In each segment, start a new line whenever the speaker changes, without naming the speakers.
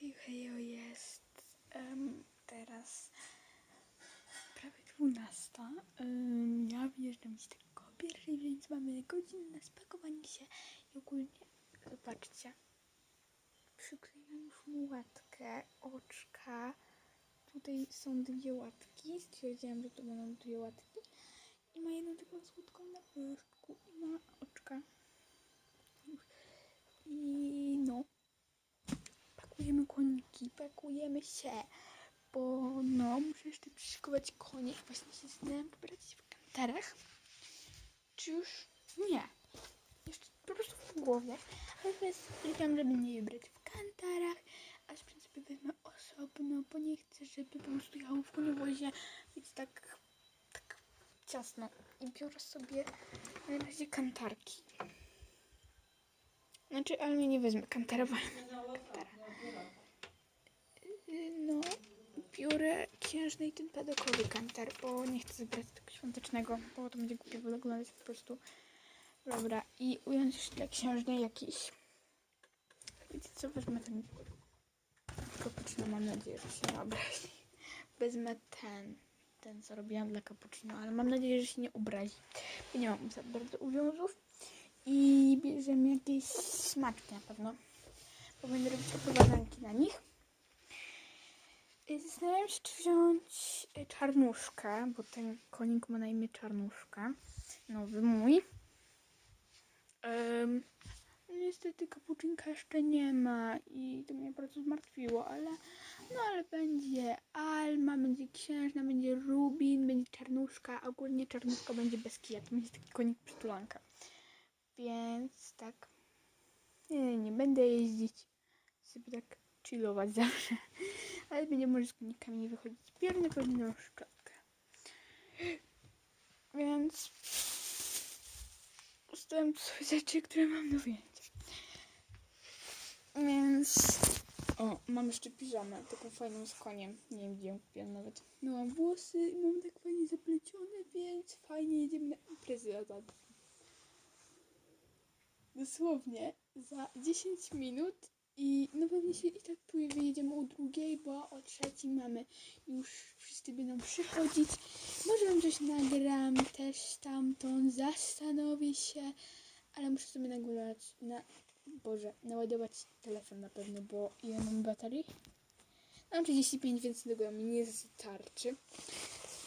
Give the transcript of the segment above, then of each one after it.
Hej, hejo, jest em, teraz prawie 12. Ym, ja wyjeżdżam z tego pierwszej, więc mamy godzinę na spakowanie się i ogólnie zobaczcie. Przyklejam już mu łatkę, oczka. Tutaj są dwie łatki. Stwierdziłam, że to będą dwie łatki. I ma jedną taką słodką na łyżku i ma oczka. I no pakujemy koniki, pakujemy się, bo no, muszę jeszcze przyszykować konie. Właśnie się zastanawiam, pobrać w kantarach, czy już nie. Jeszcze po prostu w głowie. Ale teraz stwierdziłam, żeby nie brać w kantarach, a sprzęt sobie wezmę osobno, bo nie chcę, żeby po prostu jechało w koniewozie, więc tak, tak ciasno. I biorę sobie na razie kantarki. Znaczy, ale nie wezmę kantara, bo Y, No, biorę i ten pedokowy kantar, bo nie chcę zbrać tego świątecznego, bo to będzie głupio wyglądać po prostu. Dobra, i ująć jeszcze dla księżnej jakiś. Wiecie co, wezmę ten cappuccino, mam nadzieję, że się nie obrazi. Wezmę ten, ten co robiłam dla cappuccino, ale mam nadzieję, że się nie obrazi, bo nie mam za bardzo uwiązów. I bierzemy jakieś smaczki na pewno, bo będę robić opowiadanki na nich. Y, Zastanawiam się, czy wziąć y, czarnuszkę, bo ten konik ma na imię czarnuszka. Nowy mój. Um, niestety kapuczynka jeszcze nie ma i to mnie bardzo zmartwiło, ale no ale będzie Alma, będzie księżna, będzie Rubin, będzie czarnuszka, ogólnie czarnuszka będzie bez kija, to będzie taki konik przytulanka. Więc tak. Nie, nie, nie będę jeździć sobie tak chillować zawsze. Ale będzie może z konikami nie wychodzić. Biorę na pewno szczotkę. Więc ustawiam sobie rzeczy, które mam do wyjęcia. Więc o, mam jeszcze piżamę, taką fajną z koniem. Nie wiem, gdzie ją kupiłam nawet. No, mam włosy i mam tak fajnie zaplecione, więc fajnie jedziemy na imprezę za dosłownie za 10 minut i no pewnie się i tak wyjedziemy o drugiej, bo o trzeciej mamy już wszyscy będą przychodzić. Może wam coś nagram też stamtąd, zastanowię się, ale muszę sobie naładować, na, Boże, naładować telefon na pewno, bo ile mam baterii? Mam 35, więc tego mi nie starczy.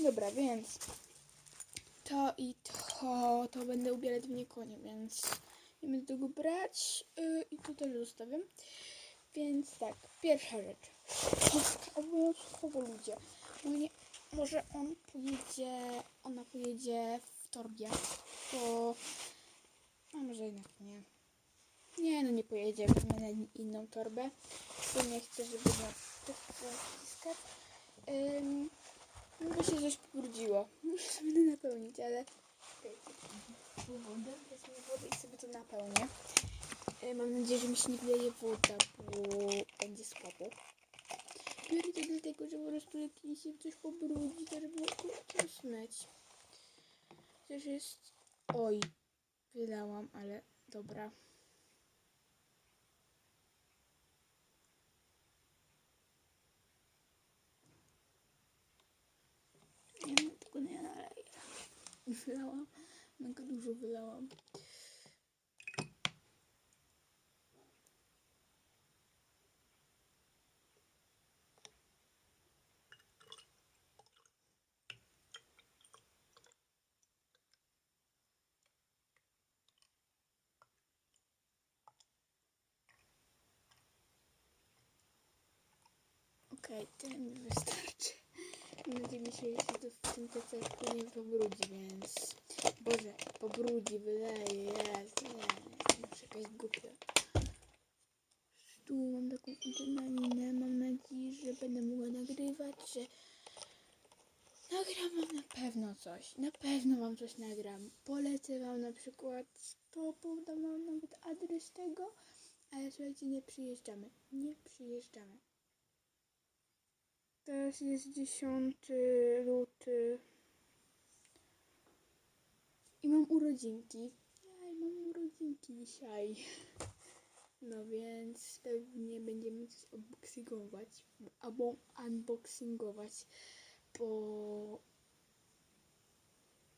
Dobra, więc to i to, to będę ubierać mnie konie, więc nie będę tego brać yy, i to też zostawiam. Więc tak, pierwsza rzecz. Obowiązkowo ludzie. Może on pojedzie, ona pojedzie w torbie, bo a może jednak nie. Nie, no nie pojedzie, wezmę na inną torbę, bo nie chcę, żeby na tych wciskać. Ym, no bo się coś pobrudziło. Muszę sobie napełnić, ale... Okej, wodę, wezmę wodę i sobie to napełnię. Mam nadzieję, że mi się nie wleje woda, bo będzie słabo. Biorę to dlatego, że po prostu jak się coś pobrudzi, to żeby to smyć. Też jest... Oj, wylałam, ale dobra. Nie tego nie naleję. Wylałam, mega dużo wylałam. Okej, tyle mi wystarczy. Będzie mi się jeszcze to w tym tececzku nie pobrudzi, więc... Boże, pobrudzi, wyleje, jest, nie, muszę jakaś głupia. Tu mam taką adrenalinę, mam nadzieję, że będę mogła nagrywać, że... Nagram wam na pewno coś, na pewno wam coś nagram. Polecę wam na przykład, to podam wam nawet adres tego, ale słuchajcie, nie przyjeżdżamy, nie przyjeżdżamy. Teraz jest 10 luty. I mam urodzinki. Jaj, mam urodzinki dzisiaj. No więc pewnie będziemy coś unboxingować, albo unboxingować, bo,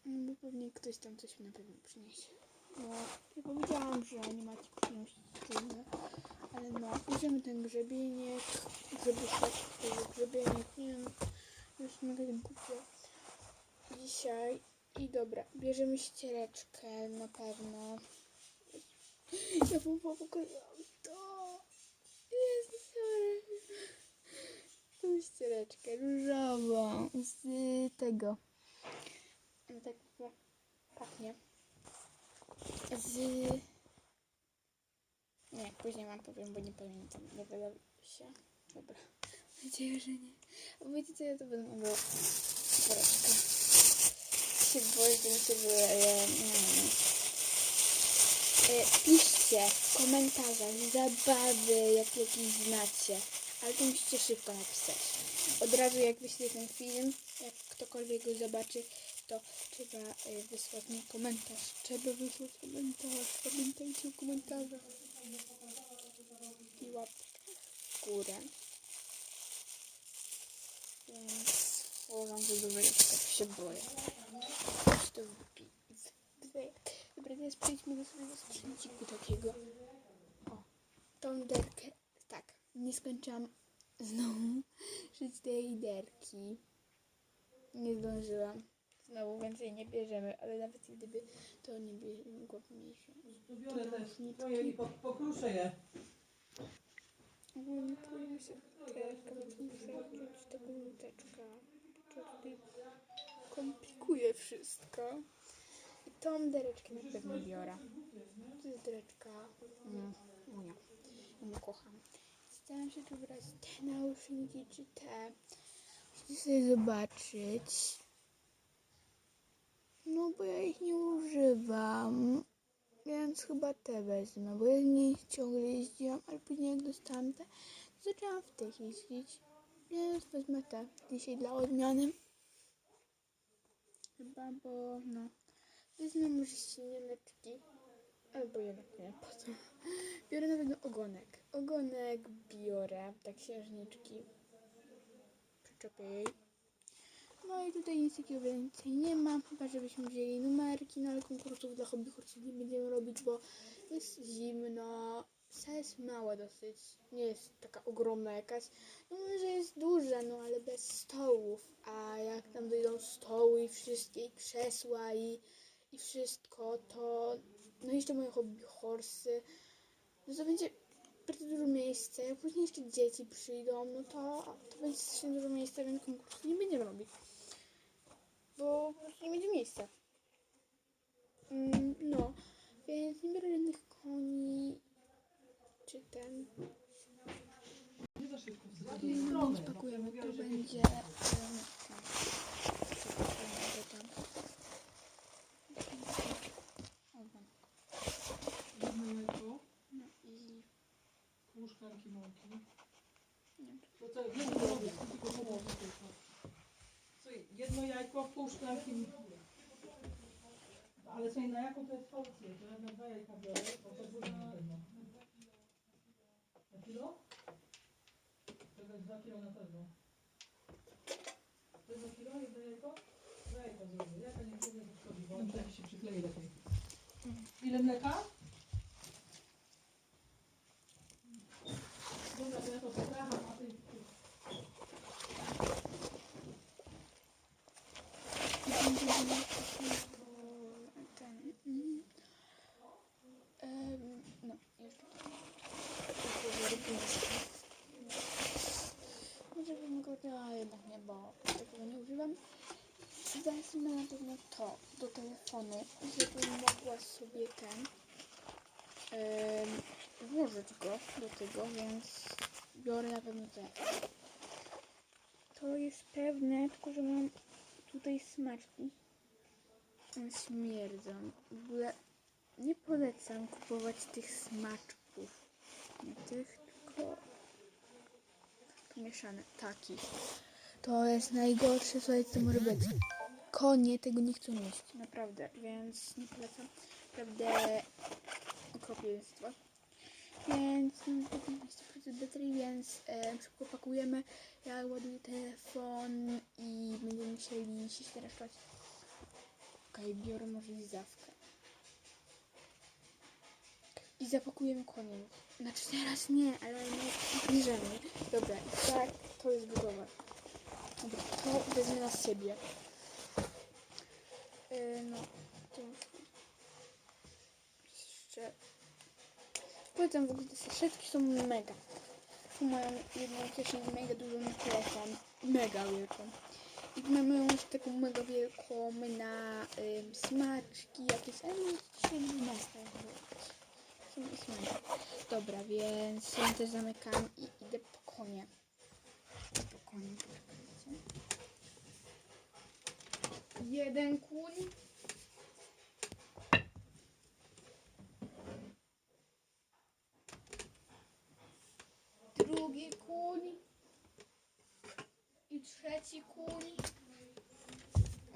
no bo pewnie ktoś tam coś na pewno przyniesie. No, ja powiedziałam, że nie macie przynosić trudne, ale no, bierzemy ten grzebieniek, grzebuszek, grzebieniek, nie wiem, już mega głupio. Dzisiaj i dobra, bierzemy ściereczkę na pewno. Ja wam pokazałam to. Jest sorry. Tą ściereczkę różową z tego. No tak chyba pachnie. Z... Nie, później wam powiem, bo nie pamiętam. Nie wydaje się. Dobra. Mam nadzieję, że nie. Wiecie co ja to będę mogła... Ściereczkę. Się boję, że się wyleje. E, piszcie w komentarzach zabawy, jak jakieś znacie. Ale to musicie szybko napisać. Od razu jak wyślę ten film, jak ktokolwiek go zobaczy, to trzeba e, wysłać mi komentarz. Trzeba wysłać komentarz. Pamiętajcie o komentarzach. I łapkę w górę. Więc uważam, że dobrze, tak się boję. To Dobra, teraz przejdźmy do swojego sprzęciku takiego. O, tą derkę. Tak, nie skończyłam znowu szyć tej derki. Nie zdążyłam. Znowu więcej nie bierzemy, ale nawet gdyby to nie bie- mogłabym jej wziąć.
Tu biorę też twoje i po- pokruszę je.
Więc muszę wziąć taką luteczkę. To tutaj komplikuje wszystko. I tą dereczkę na pewno biorę. To jest dereczka. Mm, Unia. Ją kocham. Staram się tu wybrać te nauszniki czy te. Musicie sobie zobaczyć. No bo ja ich nie używam. Więc chyba te wezmę, bo ja nich ciągle jeździłam, ale później jak dostałam te, to zaczęłam w tych jeździć. Więc wezmę te dzisiaj dla odmiany. Chyba, bo no. Wezmę może ścienianeczki. Albo jednak nie, po co? Biorę na pewno ogonek. Ogonek biorę, tak księżniczki. Przyczepię jej. No i tutaj nic takiego więcej nie ma, chyba żebyśmy wzięli numerki, no ale konkursów dla hobby horse nie będziemy robić, bo jest zimno. Sala jest mała dosyć, nie jest taka ogromna jakaś. No może jest duża, no ale bez stołów, a jak tam dojdą stoły i wszystkie, i krzesła i, i wszystko, to no jeszcze moje hobby horsy, no to będzie bardzo dużo miejsca. Jak później jeszcze dzieci przyjdą, no to, to będzie strasznie dużo miejsca, więc konkursu nie będziemy robić. Bo prostu nie będzie miejsca. Mm, no, więc nie biorę żadnych koni, czy ten.
Nie za szybko, z
No,
drugiej
więc
strony.
pakujemy,
bo
to
mówię, że-
będzie... em, ten. Pakujemy tam. Ogon.
Jedno jajko,
No i...
pół szklanki mąki.
Nie wiem,
To co, jedno połowie, tylko połowę tylko. Co, jedno jajko, szklanki ale sobie na jaką to jest porcję? To ja na dwa jajka biorę, bo to dużo na pewno. Na kilo? To jest dwa kilo na pewno. To jest dwa kilo, jedno jajko? Dwa jajka zrobię. Jaka nie powinna szkodzi, bo on się przyklei lepiej. Ile mleka? Dobra, to ja to poprawiam, a ty...
Ten. mm. Em, No, jeszcze Może bym go dała, jednak nie, bo tego nie używam. Wezmę to do telefonu, żebym mogła sobie ten em, włożyć go do tego, więc biorę na pewno ten. To jest pewne, tylko że mam tutaj smaczki. Śmierdzą. W ogóle nie polecam kupować tych smaczków. Nie tych, tylko pomieszane. Takich. To jest najgorsze, słuchajcie, co może być. Konie tego nie chcą jeść, naprawdę, więc nie polecam. Naprawdę okropieństwo. Więc to 15% baterii, więc e, pakujemy. Ja ładuję telefon i będziemy musieli się spać. Okej, biorę może lizawkę. I zapakujemy konie. Znaczy teraz nie, ale no bierzemy. Dobra, tak to jest gotowe. Dobra, to wezmę na siebie. No, to. Jeszcze. Powiedzmy w ogóle te saszetki są mega. Tu mają jednocześnie mega dużą telefon. Mega wielką. I mamy już taką mega wielką na ym, smaczki jakieś, ale dzisiaj 12 są smaczki. Dobra, więc ja też zamykam i idę. Po konie, poczekajcie. Jeden kuń. Drugi kuń. I trzeci kuń.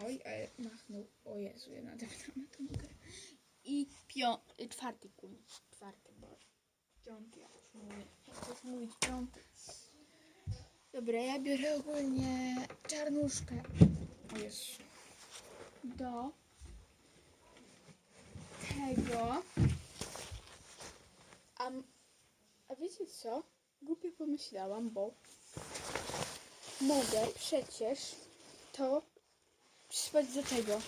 Oj, ale machnął. O Jezu, ja nadepnąłem tą grę. I pią... y, czwarty kuń. Czwarty, bo piąty, jak już mówię. Już mówić piąty. Dobra, ja biorę ogólnie czarnuszkę. O Jezu. Do tego. A, a wiecie co? Głupio pomyślałam, bo mogę przecież to przyspać do tego.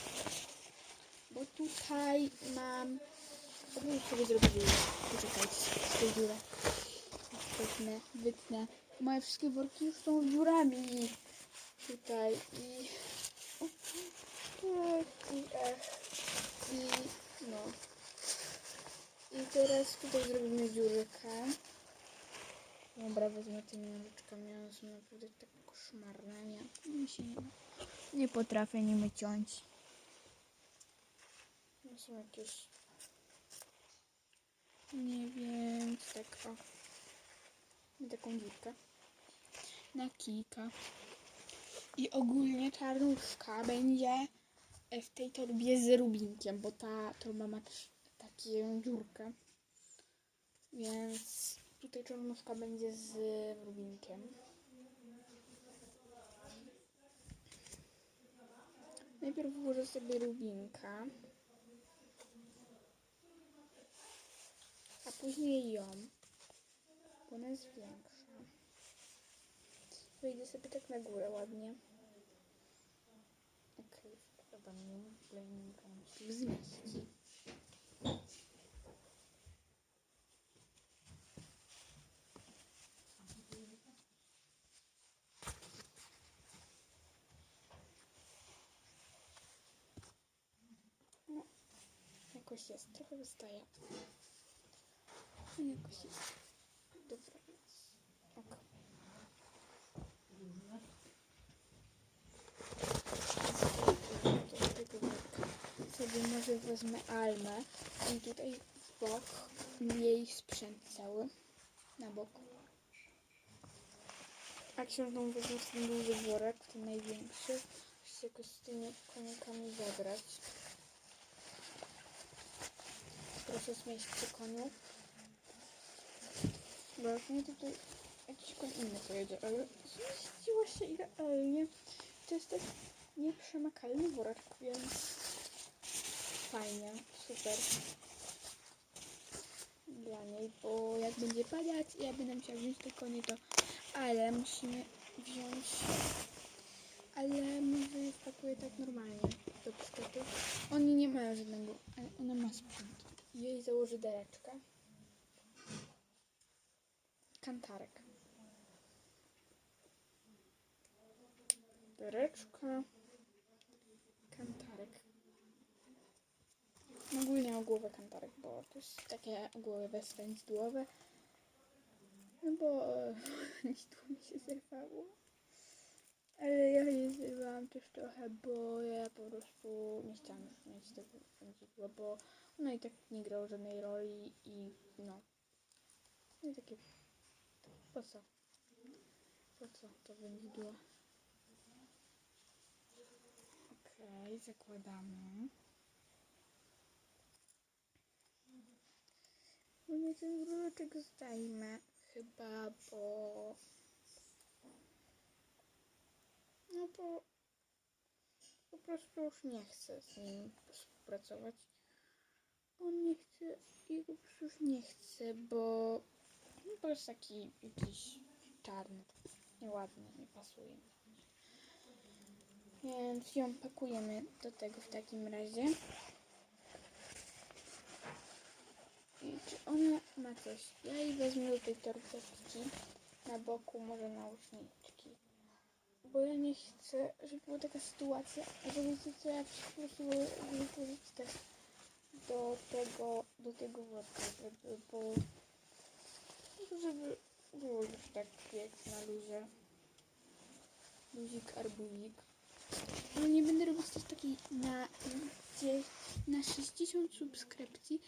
Bo tutaj mam. Już sobie zrobię dziurę. Poczekajcie, tej dziurę. Wytnę, wytnę. Moje wszystkie worki już są dziurami. Tutaj i. I no. I teraz tutaj zrobimy dziurkę. Dobra, wezmę tymi nożyczkami, one są naprawdę tak koszmarne, nie? Mi się nie, nie potrafię nimi ciąć. To są jakieś... Nie wiem, tak o. I taką dziurkę. Na kilka. I ogólnie czarnuszka będzie w tej torbie z rubinkiem, bo ta torba ma też taką dziurkę. Więc tutaj czarnuszka będzie z rubinkiem. Najpierw włożę sobie rubinka, a później ją, bo ona jest większa. Wejdę sobie tak na górę ładnie. Okej, wkładam ją, bo ja nie mogę się tu zmieścić. Jakoś jest, trochę wystaje. No jakoś jest. Dobra, więc. Ok. Do tego worka sobie może wezmę almę i tutaj w bok jej sprzęt cały. Na bok. A książką wezmę ten duży worek, ten największy. Chcę jakoś z tymi koniakami zagrać. Proszę zmieść przy koniu. Bo jak nie tutaj jakiś koń inny pojedzie, ale zmieściło się idealnie. To jest tak nieprzemakalny worek, więc fajnie, super. Dla niej, bo jak będzie padać, ja będę musiała wziąć te konie, to ale musimy wziąć ale może wpakuje tak normalnie do pszczółki. Oni nie mają żadnego, ale ona ma sprzęt. Jej założy dereczkę. Kantarek. Dereczka. Kantarek. Ogólnie o głowę kantarek, bo to jest takie głowy swędzidłowe. No bo e, nic tu mi się zerwało. Ale ja je zrywałam też trochę, bo ja po prostu nie chciałam już mieć tego wędzidła, bo ono i tak nie grało żadnej roli i no. No i takie, po co? Po co to wędzidło? Okej, zakładamy. No ogólnie ten brudeczek zdajmy. Chyba, bo... No bo... Po prostu już nie chcę z nim współpracować. On nie chce prostu już nie chce, bo... No bo jest taki jakiś czarny. Nieładny, nie pasuje. Więc ją pakujemy do tego w takim razie. I czy ona ma coś? Ja jej wezmę do tej torebeczki na boku, może nauszniczki. Bo ja nie chcę, żeby była taka sytuacja, że wiecie co, ja po prostu wypożyć też do tego, do tego worka, żeby, bo żeby było już tak jak na luzie. Luzik, arbuzik. No nie będę robić też takiej na, na 60 subskrypcji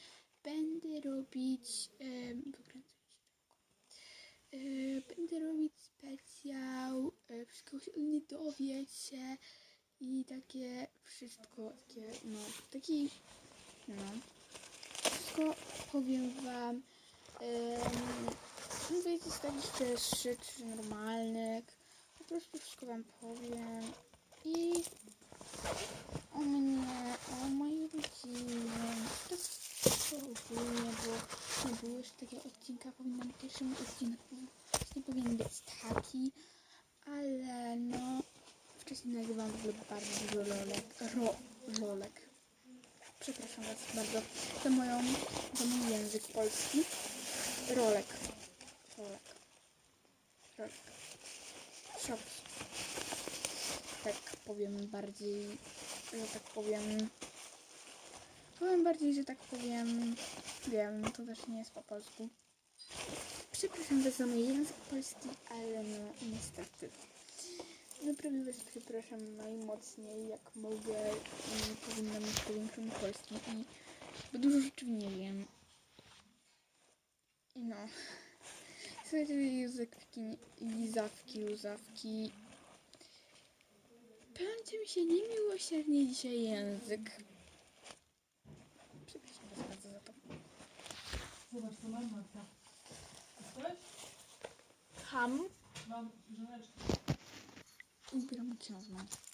będę robić tylko. E, będę robić specjał e, wszystkiego się nie dowieć się i takie wszystko takie no taki no wszystko powiem wam no wiecie z takich też rzeczy normalnych po prostu wszystko wam powiem i o mnie, o mojej rodzinie. To ogólnie, bo nie było jeszcze takiego odcinka. Powinnam mój odcinek właśnie powinien być taki, ale no wcześniej nagrywam w ogóle bardzo dużo lolek. Ro, lolek. Przepraszam was bardzo za moją, za mój język polski. Rolek. Rolek. Rolek. Shops tak powiem bardziej, że tak powiem, powiem bardziej, że tak powiem, wiem, to też nie jest po polsku. Przepraszam za mój język polski, ale no niestety. Naprawdę was przepraszam najmocniej jak mogę powinnam mieć powiększony polski i bo dużo rzeczy nie wiem. I no. Słuchajcie, językki, lizawki, luzawki, Plącie mi się niemiłosiernie dzisiaj język. Przepraszam bardzo za to.
Zobacz, co mam Marta. Jesteś?
Ham.
Mam żoneczkę.
Ubieram książę.
Związkowy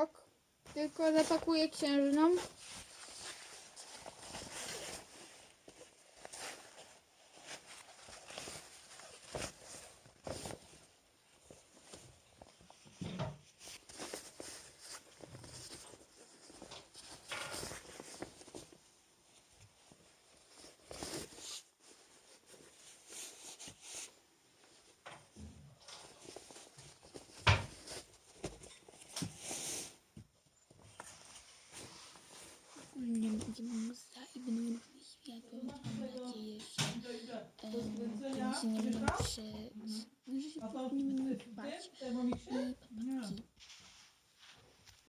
Ok. Tylko zapakuję księżną. Ogólnie będzie